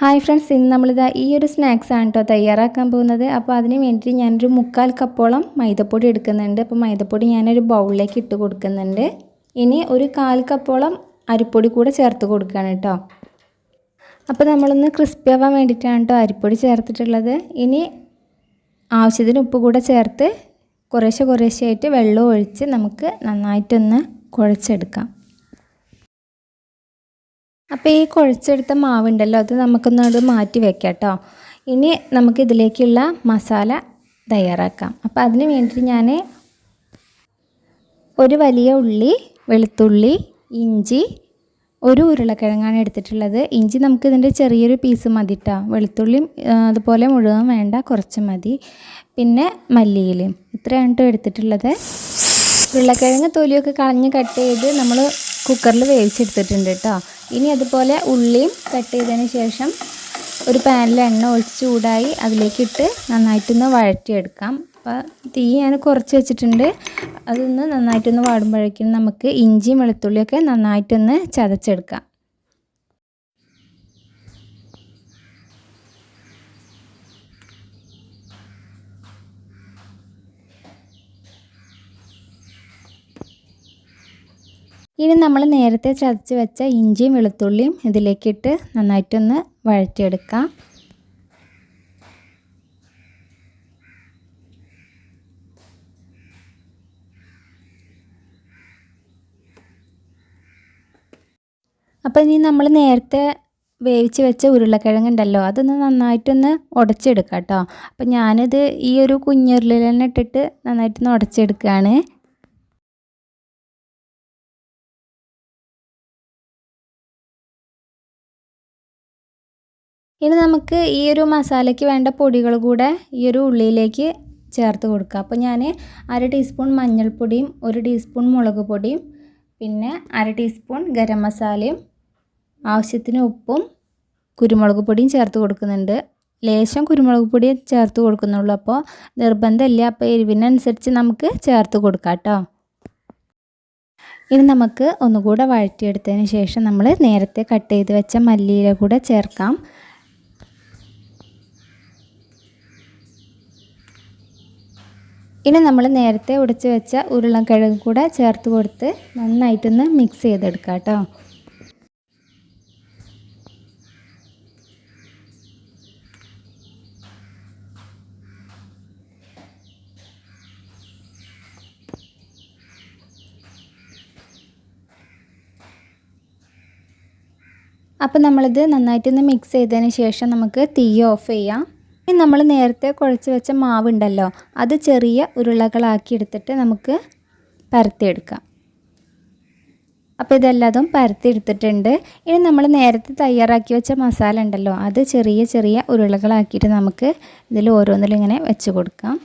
Hi friends ഇന്ന് നമ്മളിതാ ഈ ഒരു സ്നാക്സ് ആണ് കേട്ടോ തയ്യാറാക്കാൻ പോകുന്നത്. അപ്പോൾ അതിന് വേണ്ടിയിട്ട് ഞാനൊരു മുക്കാൽ കപ്പോളം മൈദപ്പൊടി എടുക്കുന്നുണ്ട്. അപ്പോൾ മൈദപ്പൊടി ഞാനൊരു ബൗളിലേക്ക് ഇട്ട് കൊടുക്കുന്നുണ്ട്. ഇനി ഒരു കാൽ കപ്പോളം അരിപ്പൊടി കൂടെ ചേർത്ത് കൊടുക്കുകയാണ് കേട്ടോ അപ്പോൾ നമ്മളൊന്ന് ക്രിസ്പി ആവാൻ വേണ്ടിയിട്ടാണ് കേട്ടോ അരിപ്പൊടി ചേർത്തിട്ടുള്ളത്. ഇനി ആവശ്യത്തിന് ഉപ്പ് കൂടെ ചേർത്ത് കുറേശ്ശെ കുറേശ്ശെ ആയിട്ട് വെള്ളം ഒഴിച്ച് നമുക്ക് നന്നായിട്ടൊന്ന് കുഴച്ചെടുക്കാം. അപ്പോൾ ഈ കുഴച്ചെടുത്ത മാവുണ്ടല്ലോ അത് നമുക്കൊന്നത് മാറ്റി വെക്കാം കേട്ടോ ഇനി നമുക്ക് ഇതിലേക്കുള്ള മസാല തയ്യാറാക്കാം. അപ്പോൾ അതിന് വേണ്ടിയിട്ട് ഞാൻ ഒരു വലിയ ഉള്ളി വെളുത്തുള്ളി ഇഞ്ചി ഒരു ഉരുളക്കിഴങ്ങാണ് എടുത്തിട്ടുള്ളത്. ഇഞ്ചി നമുക്ക് ഇതിന്റെ ചെറിയൊരു പീസ് മതി കേട്ടോ വെളുത്തുള്ളിയും അതുപോലെ മുഴുവൻ വേണ്ട കുറച്ച് മതി. പിന്നെ മല്ലിയിലയും. ഇത്രയാണ് കേട്ടോ എടുത്തിട്ടുള്ളത്. ഉരുളക്കിഴങ്ങ് തൊലിയൊക്കെ കളഞ്ഞ് കട്ട് ചെയ്ത് നമ്മൾ കുക്കറിൽ വേവിച്ചെടുത്തിട്ടുണ്ട് കേട്ടോ ഇനി അതുപോലെ ഉള്ളിയും കട്ട് ചെയ്തതിന് ശേഷം ഒരു പാനിൽ എണ്ണ ഒഴിച്ച് ചൂടായി അതിലേക്കിട്ട് നന്നായിട്ടൊന്ന് വഴറ്റിയെടുക്കാം. അപ്പോൾ തീ ഞാൻ കുറച്ച് വെച്ചിട്ടുണ്ട്. അതൊന്ന് നന്നായിട്ടൊന്ന് വാടുമ്പോഴേക്കും നമുക്ക് ഇഞ്ചിയും വെളുത്തുള്ളിയൊക്കെ നന്നായിട്ടൊന്ന് ചതച്ചെടുക്കാം. ഇനി നമ്മൾ നേരത്തെ ചതച്ച് വെച്ച ഇഞ്ചിയും വെളുത്തുള്ളിയും ഇതിലേക്കിട്ട് നന്നായിട്ടൊന്ന് വഴറ്റിയെടുക്കാം. അപ്പോൾ ഇനി നമ്മൾ നേരത്തെ വേവിച്ച് വെച്ച ഉരുളക്കിഴങ്ങുണ്ടല്ലോ അതൊന്ന് നന്നായിട്ടൊന്ന് ഉടച്ചെടുക്കാം കേട്ടോ അപ്പോൾ ഞാനിത് ഈ ഒരു കുഞ്ഞുരുളിൽ തന്നെ ഇട്ടിട്ട് നന്നായിട്ടൊന്ന് ഉടച്ചെടുക്കുകയാണ്. ഇനി നമുക്ക് ഈ ഒരു മസാലയ്ക്ക് വേണ്ട പൊടികൾ കൂടെ ഈ ഒരു ഉള്ളിയിലേക്ക് ചേർത്ത് കൊടുക്കുക അപ്പോൾ ഞാൻ അര ടീസ്പൂൺ മഞ്ഞൾപ്പൊടിയും ഒരു ടീസ്പൂൺ മുളക് പൊടിയും പിന്നെ അര ടീസ്പൂൺ ഗരം മസാലയും ആവശ്യത്തിന് ഉപ്പും കുരുമുളക് പൊടിയും ചേർത്ത് കൊടുക്കുന്നുണ്ട്. ലേശം കുരുമുളക് പൊടി ചേർത്ത് കൊടുക്കുന്നുള്ളൂ. അപ്പോൾ നിർബന്ധമില്ല. അപ്പോൾ എരിവിനനുസരിച്ച് നമുക്ക് ചേർത്ത് കൊടുക്കാം കേട്ടോ. ഇനി നമുക്ക് ഒന്നുകൂടെ വഴറ്റിയെടുത്തതിന് ശേഷം നമ്മൾ നേരത്തെ കട്ട് ചെയ്ത് വെച്ച മല്ലിയില കൂടെ ചേർക്കാം. ഇനി നമ്മൾ നേരത്തെ ഉടച്ചു വെച്ച ഉരുളക്കിഴങ്ങ് കൂടെ ചേർത്ത് കൊടുത്ത് നന്നായിട്ടൊന്ന് മിക്സ് ചെയ്തെടുക്കാം കേട്ടോ. അപ്പോൾ നമ്മളിത് നന്നായിട്ടൊന്ന് മിക്സ് ചെയ്തതിന് ശേഷം നമുക്ക് തീ ഓഫ് ചെയ്യാം. ഇനി നമ്മൾ നേരത്തെ കുഴച്ച് വെച്ച മാവുണ്ടല്ലോ അത് ചെറിയ ഉരുളകളാക്കി എടുത്തിട്ട് നമുക്ക് പരത്തിയെടുക്കാം. അപ്പോൾ ഇതെല്ലാതും പരത്തിയെടുത്തിട്ടുണ്ട്. ഇനി നമ്മൾ നേരത്തെ തയ്യാറാക്കി വെച്ച മസാല ഉണ്ടല്ലോ അത് ചെറിയ ചെറിയ ഉരുളകളാക്കിയിട്ട് നമുക്ക് ഇതിൽ ഓരോന്നിലും ഇങ്ങനെ വെച്ച് കൊടുക്കാം.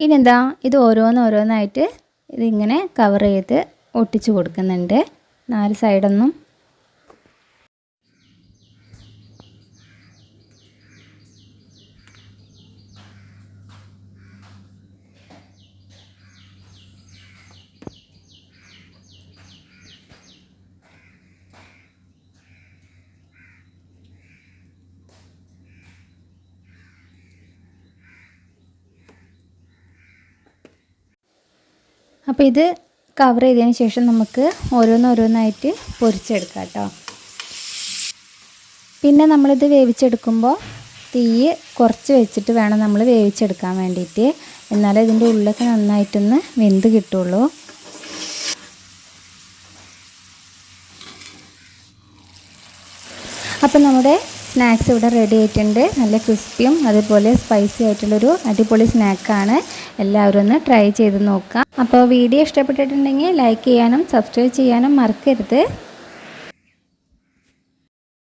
ഇനിന്താ ഇത് ഓരോന്നോരോന്നായിട്ട് ഇതിങ്ങനെ കവർ ചെയ്ത് ഒട്ടിച്ചു കൊടുക്കുന്നുണ്ട്. നാല് സൈഡൊന്നും അപ്പോൾ ഇത് കവർ ചെയ്തതിന് ശേഷം നമുക്ക് ഓരോന്നോരോന്നായിട്ട് പൊരിച്ചെടുക്കാം കേട്ടോ പിന്നെ നമ്മളിത് വേവിച്ചെടുക്കുമ്പോൾ തീ കുറച്ച് വെച്ചിട്ട് വേണം നമ്മൾ വേവിച്ചെടുക്കാൻ വേണ്ടിയിട്ട്. എന്നാലേ ഇതിന്റെ ഉള്ളൊക്കെ നന്നായിട്ടൊന്ന് വെന്ത് കിട്ടുള്ളൂ. അപ്പം നമ്മുടെ സ്നാക്സ് ഇവിടെ റെഡി ആയിട്ടുണ്ട്. നല്ല ക്രിസ്പിയും അതുപോലെ സ്പൈസി ആയിട്ടുള്ളൊരു അടിപൊളി സ്നാക്കാണ്. എല്ലാവരും ഒന്ന് ട്രൈ ചെയ്ത് നോക്കാം. അപ്പോൾ വീഡിയോ ഇഷ്ടപ്പെട്ടിട്ടുണ്ടെങ്കിൽ ലൈക്ക് ചെയ്യാനും സബ്സ്ക്രൈബ് ചെയ്യാനും മറക്കരുത്.